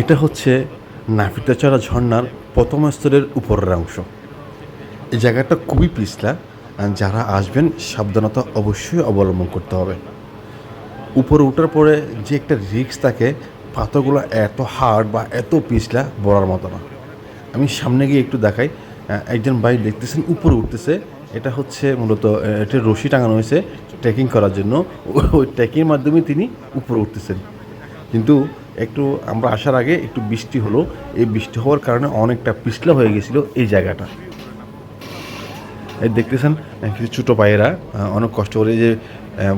এটা হচ্ছে নাফিতাচড়া ঝর্ণার প্রথম স্তরের উপরের অংশ। এই জায়গাটা খুবই পিছলা যারা আসবেন সাবধানতা অবশ্যই অবলম্বন করতে হবে। উপরে ওঠার পরে যে একটা রিক্স থাকে, পাথরগুলো এত হার্ড বা এত পিছলা বলার মতো না। আমি সামনে গিয়ে একটু দেখাই একজন ভাই দেখতেছেন, উপরে উঠতেছে। এটা হচ্ছে মূলত এটা রশি টাঙানো হয়েছে ট্রেকিং করার জন্য। ওই ট্রেকিংয়ের মাধ্যমে তিনি উপরে উঠতেছেন। কিন্তু একটু আমরা আসার আগে একটু বৃষ্টি হলো। এই বৃষ্টি হওয়ার কারণে অনেকটা পিছলা হয়ে গেছিল এই জায়গাটা। এই দেখতেছেন কিছু ছোটো আহ, অনেক কষ্ট করে যে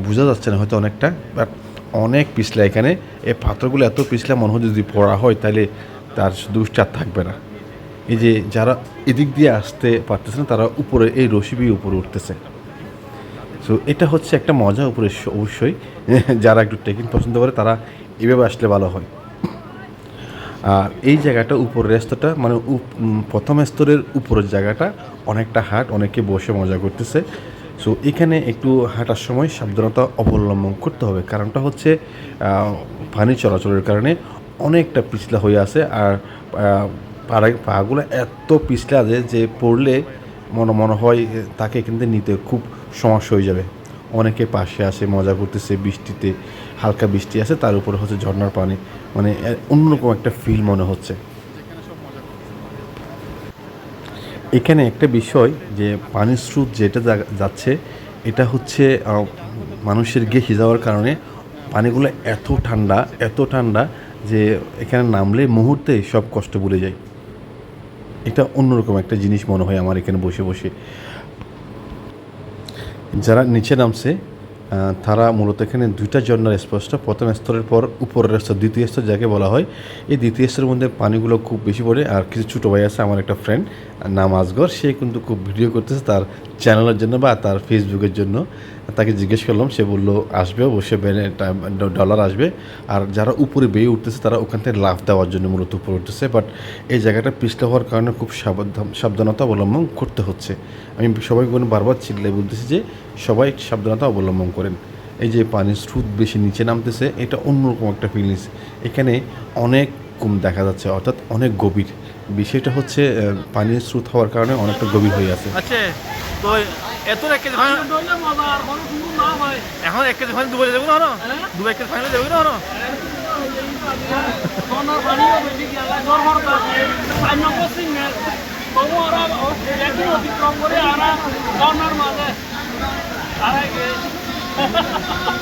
বোঝা যাচ্ছে না হয়তো অনেকটা বাট অনেক পিছলা এখানে। এই পাথরগুলো এত পিছলা মনে হয় যদি পড়া হয় তাহলে তার দুষ্টার থাকবে না। এই যে যারা এদিক দিয়ে আসতে পারতেছে না তারা উপরে এই রশি উপরে উঠতেছে। সো এটা হচ্ছে একটা মজা উপরে অবশ্যই। যারা একটু ট্রেকিং পছন্দ করে তারা এভাবে আসলে ভালো হয়। আর এই জায়গাটা উপরের স্তরটা মানে প্রথম স্তরের উপরের জায়গাটা অনেকটা হাট, অনেকে বসে মজা করতেছে। সো এখানে একটু হাঁটার সময় সাবধানতা অবলম্বন করতে হবে। কারণটা হচ্ছে পানি চলাচলের কারণে অনেকটা পিছলা হয়ে আছে আর পাগুলো এত পিছলা আছে যে পড়লে মনে মনে হয় তাকে কিন্তু নিতে খুব সমস্যা হয়ে যাবে। অনেকে পাশে আসে, মজা করতেছে বৃষ্টিতে। হালকা বৃষ্টি আছে, তার উপরে হচ্ছে ঝর্ণার পানি। মানে অন্যরকম একটা ফিল মনে হচ্ছে। এখানে একটা বিষয় যে, পানির স্রোত যেটা যাচ্ছে, এটা হচ্ছে মানুষের গেহে যাওয়ার কারণে পানিগুলো এত ঠান্ডা এত ঠান্ডা যে, এখানে নামলে মুহূর্তে সব কষ্ট ভুলে যায়। এটা অন্যরকম একটা জিনিস মনে হয় আমার এখানে বসে বসে। যারা নিচে নামছে তারা মূলত এখানে দুইটা ঝর্নার স্পষ্ট। প্রথম স্তরের পর উপরের স্তর, দ্বিতীয় স্তর যাকে বলা হয়। এই দ্বিতীয় স্তরের মধ্যে পানিগুলো খুব বেশি পড়ে আর কিছু ছোটো ভাই আছে, আমার একটা ফ্রেন্ড নাম আসগর সে কিন্তু খুব ভিডিও করতেছে তার চ্যানেলের জন্য বা তার ফেসবুকের জন্য। তাকে জিজ্ঞেস করলাম, সে বলল, আসবে অবশ্যই ডলার আসবে। আর যারা উপরে বেয়ে উঠতেছে, তারা ওখান থেকে লাভ দেওয়ার জন্য মূলত উপরে উঠতেছে। বাট এই জায়গাটা পিছলে হওয়ার কারণে খুব সাবধান, সাবধানতা অবলম্বন করতে হচ্ছে। আমি সবাই বারবার চিল্লে বলতেছি যে, সবাই সাবধানতা অবলম্বন করেন। এই যে পানির স্রোত বেশি নিচে নামতেছে, এটা অন্যরকম একটা ফিলিংস এখানে অনেক কম দেখা যাচ্ছে অর্থাৎ অনেক গভীর। বিষয়টা হচ্ছে পানির স্রোত হওয়ার কারণে অনেকটা গভীর হয়ে আছে। আচ্ছা তো এত এক কেজি ফাইনাল এখন এক কেজি ফাইনাল দুবাই যাব না হলো? দুবাই এক কেজি ফাইনাল যাব না হলো? অতিক্রম করে আর মাঝে